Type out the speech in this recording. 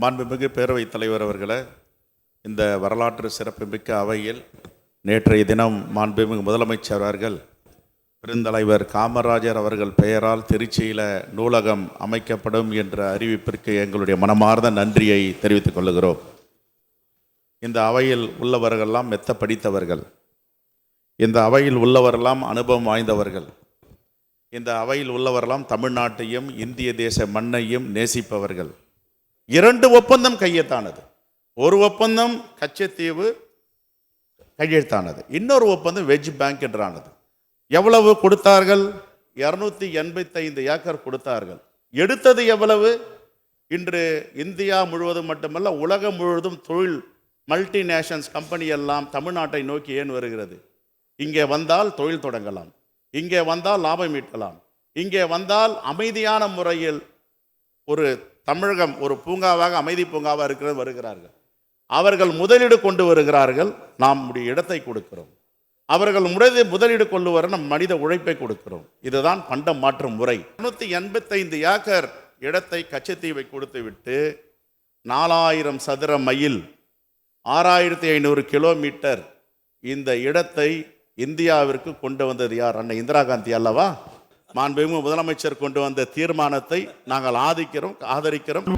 மாண்புமிகு பேரவைத் தலைவர் அவர்களை இந்த வரலாற்று சிறப்புமிக்க அவையில் நேற்றைய தினம் மாண்புமிகு முதலமைச்சர் அவர்கள் பெருந்தலைவர் காமராஜர் அவர்கள் பெயரால் திருச்சியில் நூலகம் அமைக்கப்படும் என்ற அறிவிப்பிற்கு எங்களுடைய மனமார்ந்த நன்றியை தெரிவித்துக் கொள்கிறோம். இந்த அவையில் உள்ளவர்கள்லாம் மெத்த படித்தவர்கள் இந்த அவையில் உள்ளவரெல்லாம் அனுபவம் வாய்ந்தவர்கள். இந்த அவையில் உள்ளவரெல்லாம் தமிழ்நாட்டையும் இந்திய தேச மண்ணையும் நேசிப்பவர்கள். இரண்டு ஒப்பந்தம் கையெழுத்தானது. ஒரு ஒப்பந்தம் கச்சத்தீவு கையெழுத்தானது. இன்னொரு ஒப்பந்தம் வெஜ் பேங்க் என்றானது. எவ்வளவு கொடுத்தார்கள்? இரநூத்தி எண்பத்தைந்து ஏக்கர் கொடுத்தார்கள். எடுத்தது எவ்வளவு? இன்று இந்தியா முழுவதும் மட்டுமல்ல உலகம் முழுவதும் தொழில் மல்டிநேஷன்ஸ் கம்பெனி எல்லாம் தமிழ்நாட்டை நோக்கி ஏன் வருகிறது? இங்கே வந்தால் தொழில் தொடங்கலாம். இங்கே வந்தால் லாபம் ஈட்டலாம். இங்கே வந்தால் அமைதியான முறையில் ஒரு தமிழகம் ஒரு பூங்காவாக அமைதி பூங்காவாக இருக்கிறது வருகிறார்கள். அவர்கள் முதலீடு கொண்டு வருகிறார்கள். நாம் நம்முடைய இடத்தை கொடுக்கிறோம். அவர்கள் முறை முதலீடு கொண்டு வர நம் மனித உழைப்பை கொடுக்கிறோம். இதுதான் பண்டம் மாற்றும் முறை. இருநூத்தி எண்பத்தைந்து ஏக்கர் இடத்தை கச்சத்தீவை கொடுத்து விட்டு நாலாயிரம் சதுர மைல் ஆறாயிரத்தி ஐநூறு கிலோமீட்டர் இந்த இடத்தை இந்தியாவிற்கு கொண்டு வந்தது யார்? அன்னை இந்திரா காந்தி அல்லவா? மாண்புமிகு முதலமைச்சர் கொண்டு வந்த தீர்மானத்தை நாங்கள் ஆதிக்கிறோம் ஆதரிக்கிறோம்.